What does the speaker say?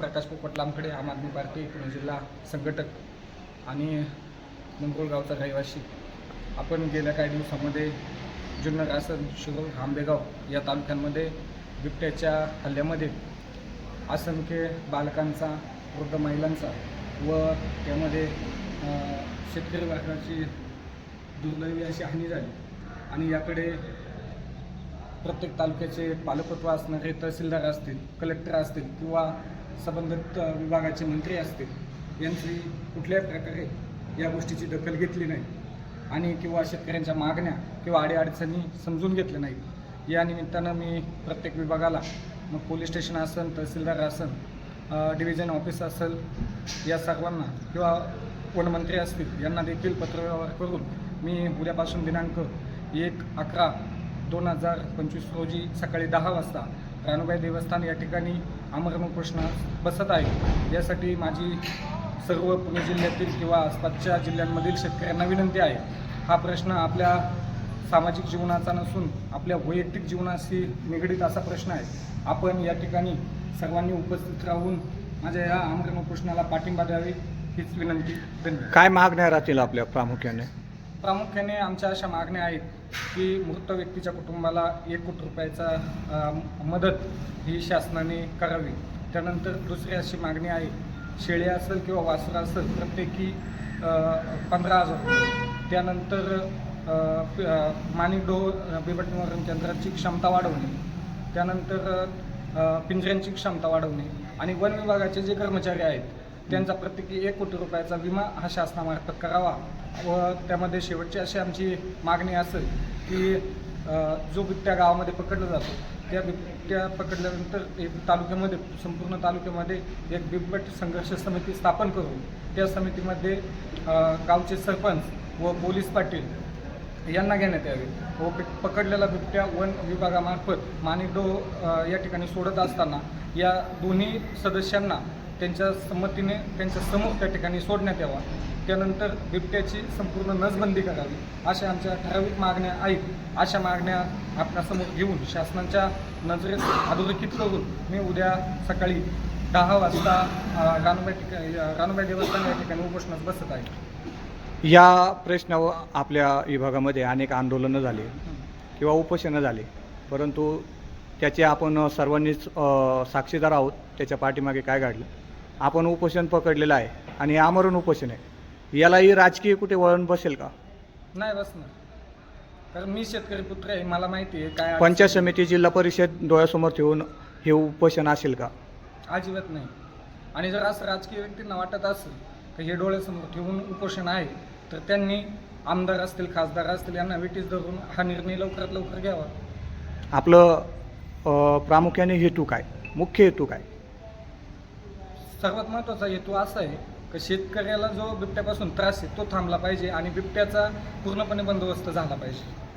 प्रकाश पोपटलांकडे आम आदमी पार्टी पुणे जिल्हा संघटक आणि मंगोळगावचा रहिवासी. आपण गेल्या काही दिवसामध्ये जुन्नर आसन शिरोळ आंबेगाव या तालुक्यांमध्ये बिबट्याच्या हल्ल्यामध्ये असंख्य बालकांचा वृद्ध महिलांचा व त्यामध्ये शेतकरी वर्गाची दुर्दैवी अशी हानी झाली. आणि याकडे प्रत्येक तालुक्याचे पालकत्व असणारे तहसीलदार असतील कलेक्टर असतील किंवा संबंधित विभागाचे मंत्री असतील यांची कुठल्याही प्रकारे या गोष्टीची दखल घेतली नाही. आणि किंवा शेतकऱ्यांच्या मागण्या किंवा अडीअडचणी समजून घेतल्या नाहीत. या निमित्तानं मी प्रत्येक विभागाला मग पोलीस स्टेशन असेल तहसीलदार असेल डिव्हिजन ऑफिस असेल या सर्वांना किंवा वनमंत्री असतील यांना देखील पत्रव्यवहार करून मी उद्यापासून दिनांक एक अकरा दोन हजार पंचवीस रोजी सकाळी दहा वाजता राणूबाई देवस्थान या ठिकाणी आमरण बसत आहे. यासाठी माझी सर्व पुणे जिल्ह्यातील किंवा आसपासच्या जिल्ह्यांमधील शेतकऱ्यांना विनंती आहे. हा प्रश्न आपल्या सामाजिक जीवनाचा नसून आपल्या वैयक्तिक जीवनाशी निगडीत असा प्रश्न आहे. आपण या ठिकाणी सर्वांनी उपस्थित राहून माझ्या या आमरण कृष्णाला पाठिंबा द्यावी हीच विनंती. धन्यवाद. काय मागण्या राहतील आपल्या प्रामुख्याने? प्रामुख्याने आमच्या अशा मागण्या आहेत की मृत व्यक्तीच्या कुटुंबाला एक कोटी रुपयाचा मदत ही शासनाने करावी. त्यानंतर दुसरी अशी मागणी आहे शेळी असेल किंवा वासर असेल प्रत्येकी पंधरा हजार रुपये. त्यानंतर अ, प- माणिक डो बिबट निवारण केंद्राची क्षमता वाढवणे. त्यानंतर पिंजऱ्यांची क्षमता वाढवणे. आणि वन विभागाचे जे कर्मचारी आहेत त्यांचा प्रत्येकी एक कोटी रुपयाचा विमा हा शासनामार्फत करावा. व त्यामध्ये शेवटची अशी आमची मागणी असेल की जो बिबट्या गावामध्ये पकडला जातो त्या बिबट्या पकडल्यानंतर एक तालुक्यामध्ये संपूर्ण तालुक्यामध्ये एक बिबट संघर्ष समिती स्थापन करून त्या समितीमध्ये गावचे सरपंच व पोलीस पाटील यांना घेण्यात यावे. व पकडलेला बिबट्या वन विभागामार्फत माणिकडो या ठिकाणी सोडत असताना या दोन्ही सदस्यांना त्यांच्या संमतीने त्यांच्यासमोर त्या ठिकाणी सोडण्यात यावा. त्यानंतर बिबट्याची संपूर्ण नसबंदी करावी अशा आमच्या ठराविक मागण्या आहेत. अशा मागण्या आपणासमोर घेऊन शासनाच्या नजरेत अधोरेखित करून मी उद्या सकाळी दहा वाजता अ, रानुबाई ठिकाणी रानुबाई देवस्थान या ठिकाणी उपोषणास बसत आहे. या प्रश्नावर आपल्या विभागामध्ये अनेक आंदोलनं झाली किंवा उपोषणं झाली. परंतु त्याचे आपण सर्वांनीच साक्षीदार आहोत. त्याच्या पाठीमागे काय घडलं? आपण उपोषण पकडलेलं आहे आणि आमरण उपोषण आहे. यालाही राजकीय कुठे वळण बसेल का? नाही बसणार. कारण मी शेतकरी पुत्र आहे मला माहिती आहे काय पंचायत समिती जिल्हा परिषद डोळ्यासमोर ठेवून हे उपोषण असेल का. अजिबात नाही. आणि जर असं राजकीय व्यक्तींना वाटत असेल की हे डोळ्यासमोर ठेवून उपोषण आहे तर त्यांनी आमदार असतील खासदार असतील यांना वेटीस धरून हा निर्णय लवकरात लवकर घ्यावा. आपलं अ, प्रामुख्याने हेतू काय? मुख्य हेतू काय? सर्वात महत्त्वाचा हेतू असा आहे की शेतकऱ्याला जो बिबट्यापासून त्रास आहे तो थांबला पाहिजे आणि बिबट्याचा पूर्णपणे बंदोबस्त झाला पाहिजे.